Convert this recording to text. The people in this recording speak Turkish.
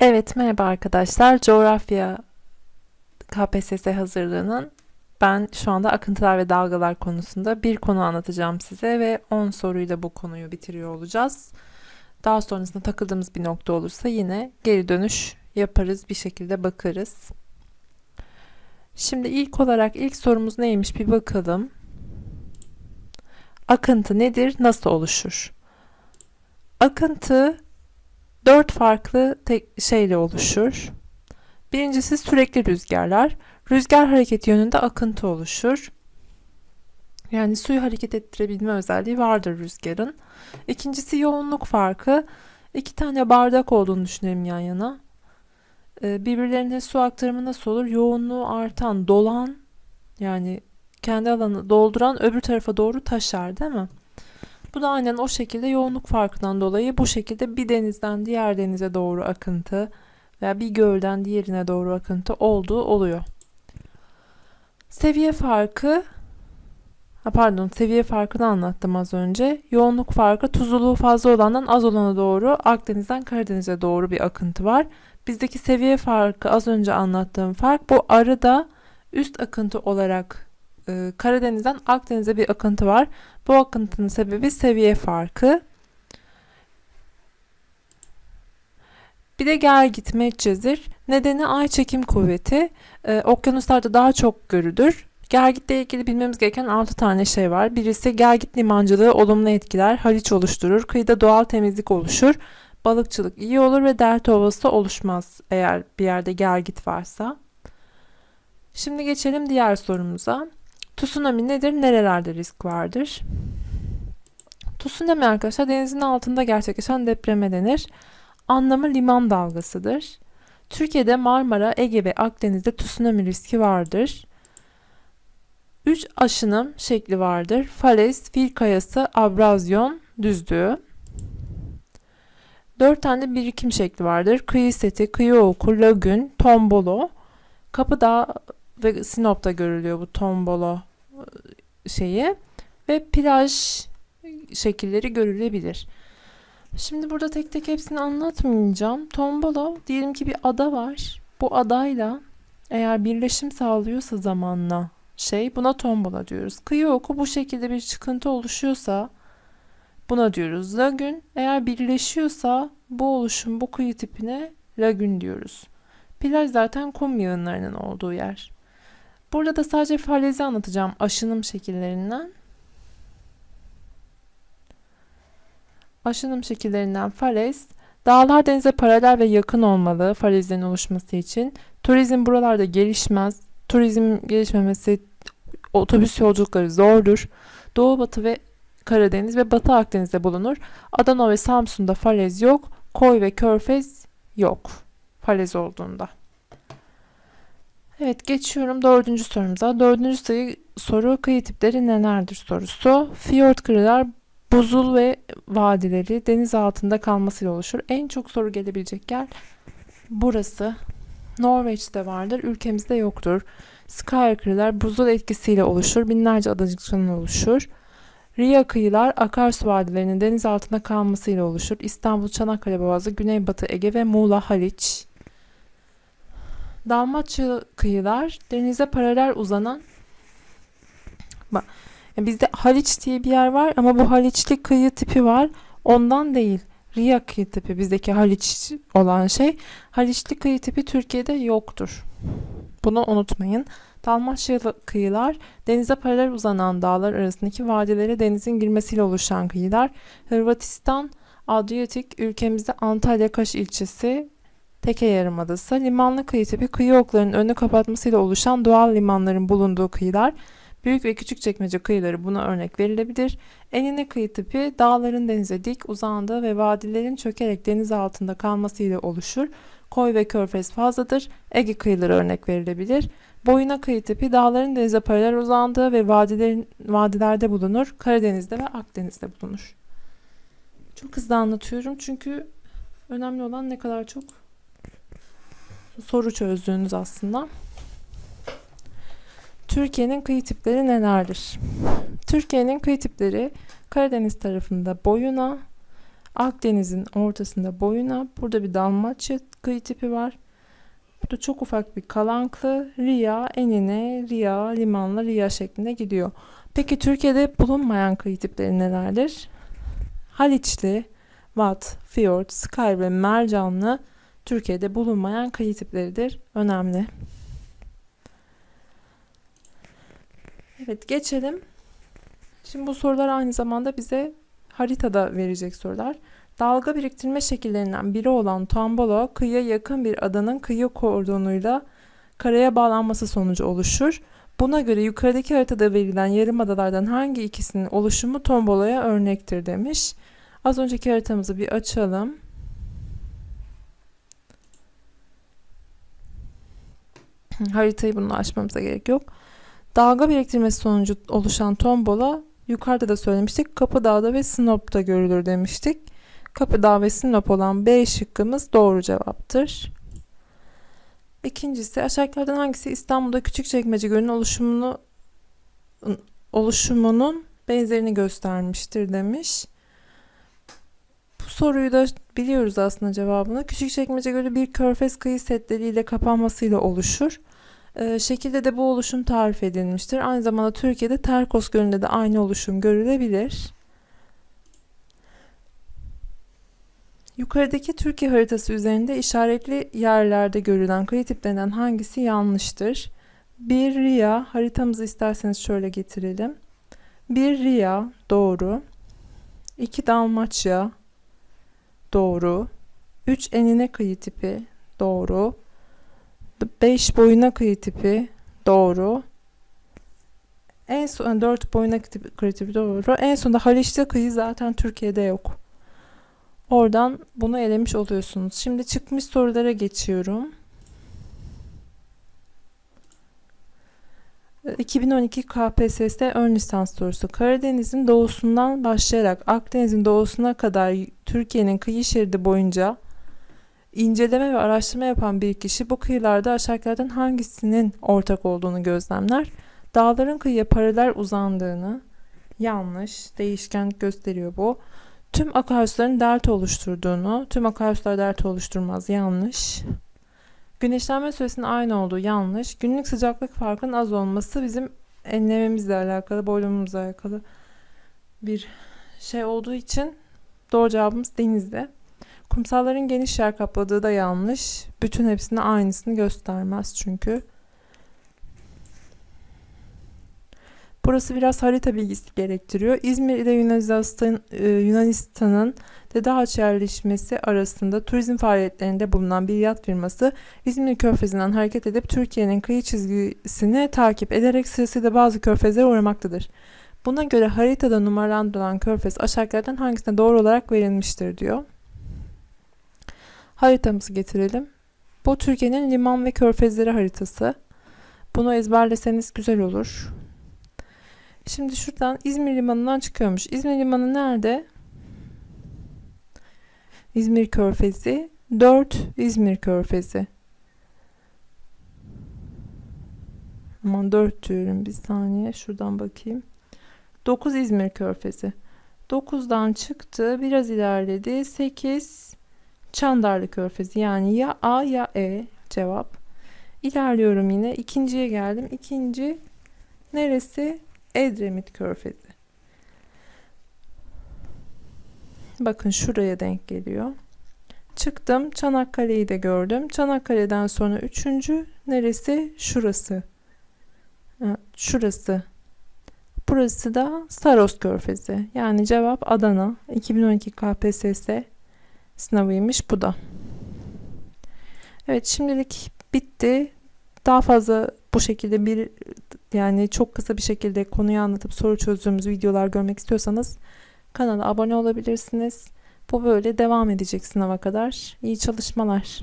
Evet, merhaba arkadaşlar. Coğrafya KPSS hazırlığının ben şu anda akıntılar ve dalgalar konusunda bir konu anlatacağım size ve 10 soruyla bu konuyu bitiriyor olacağız. Daha sonrasında takıldığımız bir nokta olursa yine geri dönüş yaparız, bir şekilde bakarız. Şimdi ilk olarak ilk sorumuz neymiş bir bakalım. Akıntı nedir, nasıl oluşur? Akıntı dört farklı şeyle oluşur. Birincisi sürekli rüzgarlar. Rüzgar hareketi yönünde akıntı oluşur. Yani suyu hareket ettirebilme özelliği vardır rüzgarın. İkincisi yoğunluk farkı. İki tane bardak olduğunu düşünelim yan yana. Ee, Birbirlerine su aktarımı nasıl olur? Yoğunluğu artan, dolan yani kendi alanı dolduran öbür tarafa doğru taşar değil mi? Bu da aynen o şekilde yoğunluk farkından dolayı bu şekilde bir denizden diğer denize doğru akıntı veya bir gölden diğerine doğru akıntı olduğu oluyor. Seviye farkı pardon seviye farkını anlattım az önce. Yoğunluk farkı tuzluluğu fazla olandan az olana doğru Akdeniz'den Karadeniz'e doğru bir akıntı var. Bizdeki seviye farkı az önce anlattığım fark bu arada üst akıntı olarak e, Karadeniz'den Akdeniz'e bir akıntı var. Bu akıntının sebebi seviye farkı. Bir de gel gitme cezir. Nedeni ay çekim kuvveti. Ee, okyanuslarda daha çok görülür. Gelgitle ilgili bilmemiz gereken 6 tane şey var. Birisi gelgit limancılığı olumlu etkiler, haliç oluşturur, kıyıda doğal temizlik oluşur, balıkçılık iyi olur ve delta ovası oluşmaz eğer bir yerde gelgit varsa. Şimdi geçelim diğer sorumuza. Tsunami nedir? Nerelerde risk vardır? Tsunami arkadaşlar denizin altında gerçekleşen depreme denir. Anlamı liman dalgasıdır. Türkiye'de Marmara, Ege ve Akdeniz'de tsunami riski vardır. 3 aşınım şekli vardır. Falez, fil kayası, abrazyon, düzlüğü. 4 tane birikim şekli vardır. Kıyı seti, kıyı oku, lagün, tombolo. Kapıdağ ve Sinop'ta görülüyor bu tombolo şeyi ve plaj şekilleri görülebilir. Şimdi burada tek tek hepsini anlatmayacağım. Tombolo diyelim ki bir ada var. Bu adayla eğer birleşim sağlıyorsa zamanla şey buna tombola diyoruz. Kıyı oku bu şekilde bir çıkıntı oluşuyorsa buna diyoruz. Lagün eğer birleşiyorsa bu oluşum bu kıyı tipine lagün diyoruz. Plaj zaten kum yığınlarının olduğu yer. Burada da sadece falezi anlatacağım aşınım şekillerinden. Aşınım şekillerinden falez, dağlar denize paralel ve yakın olmalı falezlerin oluşması için. Turizm buralarda gelişmez. Turizm gelişmemesi otobüs yolculukları zordur. Doğu Batı ve Karadeniz ve Batı Akdeniz'de bulunur. Adana ve Samsun'da falez yok. Koy ve Körfez yok. Falez olduğunda. Evet geçiyorum dördüncü sorumuza. Dördüncü sayı soru kıyı tipleri nelerdir sorusu. Fiyort kırılar buzul ve vadileri deniz altında kalmasıyla oluşur. En çok soru gelebilecek yer burası. Norveç'te vardır, ülkemizde yoktur. Sky kıyılar buzul etkisiyle oluşur, binlerce adacıktan oluşur. Ria kıyılar akarsu vadilerinin deniz altında kalmasıyla oluşur. İstanbul, Çanakkale Boğazı, Güneybatı Ege ve Muğla Haliç. Dalmatçı kıyılar denize paralel uzanan bizde Haliç diye bir yer var ama bu Haliçli kıyı tipi var. Ondan değil. Riya kıyı tipi bizdeki Haliç olan şey. Haliçli kıyı tipi Türkiye'de yoktur. Bunu unutmayın. Dalmaçyalı kıyılar denize paralel uzanan dağlar arasındaki vadilere denizin girmesiyle oluşan kıyılar. Hırvatistan, Adriyatik ülkemizde Antalya Kaş ilçesi Teke Yarımadası, limanlı kıyı tipi kıyı oklarının önünü kapatmasıyla oluşan doğal limanların bulunduğu kıyılar. Büyük ve küçük çekmece kıyıları buna örnek verilebilir. Enine kıyı tipi dağların denize dik uzandığı ve vadilerin çökerek deniz altında kalmasıyla oluşur. Koy ve körfez fazladır. Ege kıyıları örnek verilebilir. Boyuna kıyı tipi dağların denize paralel uzandığı ve vadilerin, vadilerde bulunur. Karadeniz'de ve Akdeniz'de bulunur. Çok hızlı anlatıyorum çünkü önemli olan ne kadar çok soru çözdüğünüz aslında. Türkiye'nin kıyı tipleri nelerdir? Türkiye'nin kıyı tipleri Karadeniz tarafında boyuna, Akdeniz'in ortasında boyuna. Burada bir Dalmaçya kıyı tipi var. Burada çok ufak bir kalanklı Riya enine, Riya limanla Riya şeklinde gidiyor. Peki Türkiye'de bulunmayan kıyı tipleri nelerdir? Haliçli, Vat, Fiyort, Sky ve Mercanlı Türkiye'de bulunmayan kıyı tipleridir. Önemli. Evet geçelim. Şimdi bu sorular aynı zamanda bize haritada verecek sorular. Dalga biriktirme şekillerinden biri olan tombolo kıyıya yakın bir adanın kıyı kordonuyla karaya bağlanması sonucu oluşur. Buna göre yukarıdaki haritada verilen yarım adalardan hangi ikisinin oluşumu tomboloya örnektir demiş. Az önceki haritamızı bir açalım. Haritayı bununla açmamıza gerek yok. Dalga biriktirmesi sonucu oluşan tombola yukarıda da söylemiştik. Kapıdağ'da ve Sinop'ta görülür demiştik. Kapıdağ ve Sinop olan B şıkkımız doğru cevaptır. İkincisi aşağıdakilerden hangisi İstanbul'da Küçükçekmece Gölü'nün oluşumunu oluşumunun benzerini göstermiştir demiş. Bu soruyu da biliyoruz aslında cevabını. Küçükçekmece Gölü bir körfez kıyı setleriyle kapanmasıyla oluşur. Ee, şekilde de bu oluşum tarif edilmiştir. Aynı zamanda Türkiye'de Terkos Gölü'nde de aynı oluşum görülebilir. Yukarıdaki Türkiye haritası üzerinde işaretli yerlerde görülen kıyı tiplerinden hangisi yanlıştır? 1 Riya, haritamızı isterseniz şöyle getirelim. 1 Riya, doğru. 2 Dalmaçya, doğru. 3 enine kıyı tipi, doğru. 5 boyuna kıyı tipi, doğru. En son 4 boyuna kıyı tipi doğru. En sonunda Haliç'te kıyı zaten Türkiye'de yok. Oradan bunu elemiş oluyorsunuz. Şimdi çıkmış sorulara geçiyorum. 2012 KPSS ön lisans sorusu. Karadeniz'in doğusundan başlayarak Akdeniz'in doğusuna kadar Türkiye'nin kıyı şeridi boyunca inceleme ve araştırma yapan bir kişi bu kıyılarda aşağıdakilerden hangisinin ortak olduğunu gözlemler. Dağların kıyıya paralel uzandığını yanlış, değişken gösteriyor bu. Tüm akarsuların delta oluşturduğunu, tüm akarsular delta oluşturmaz yanlış. Güneşlenme süresinin aynı olduğu yanlış. Günlük sıcaklık farkının az olması bizim enlememizle alakalı, boylamamızla alakalı bir şey olduğu için doğru cevabımız denizde. Kumsalların geniş yer kapladığı da yanlış. Bütün hepsinde aynısını göstermez çünkü. Burası biraz harita bilgisi gerektiriyor. İzmir ile Yunanistan, e, Yunanistan'ın Dede Haç yerleşmesi arasında turizm faaliyetlerinde bulunan bir yat firması İzmir Körfezi'nden hareket edip Türkiye'nin kıyı çizgisini takip ederek sırasıyla bazı körfezlere uğramaktadır. Buna göre haritada numaralandırılan körfez aşağıdakilerden hangisine doğru olarak verilmiştir diyor. Haritamızı getirelim. Bu Türkiye'nin liman ve körfezleri haritası. Bunu ezberleseniz güzel olur. Şimdi şuradan İzmir Limanı'ndan çıkıyormuş. İzmir Limanı nerede? İzmir Körfezi. 4 İzmir Körfezi. Aman 4 diyorum bir saniye. Şuradan bakayım. 9 İzmir Körfezi. 9'dan çıktı. Biraz ilerledi. 8 Çandarlı Körfezi. Yani ya A ya E cevap. İlerliyorum yine. İkinciye geldim. İkinci neresi? Edremit Körfezi. Bakın şuraya denk geliyor. Çıktım. Çanakkale'yi de gördüm. Çanakkale'den sonra üçüncü neresi? Şurası. Şurası. Burası da Saros Körfezi. Yani cevap Adana. 2012 KPSS sınavıymış bu da. Evet şimdilik bitti. Daha fazla bu şekilde bir yani çok kısa bir şekilde konuyu anlatıp soru çözdüğümüz videolar görmek istiyorsanız kanala abone olabilirsiniz. Bu böyle devam edecek sınava kadar. İyi çalışmalar.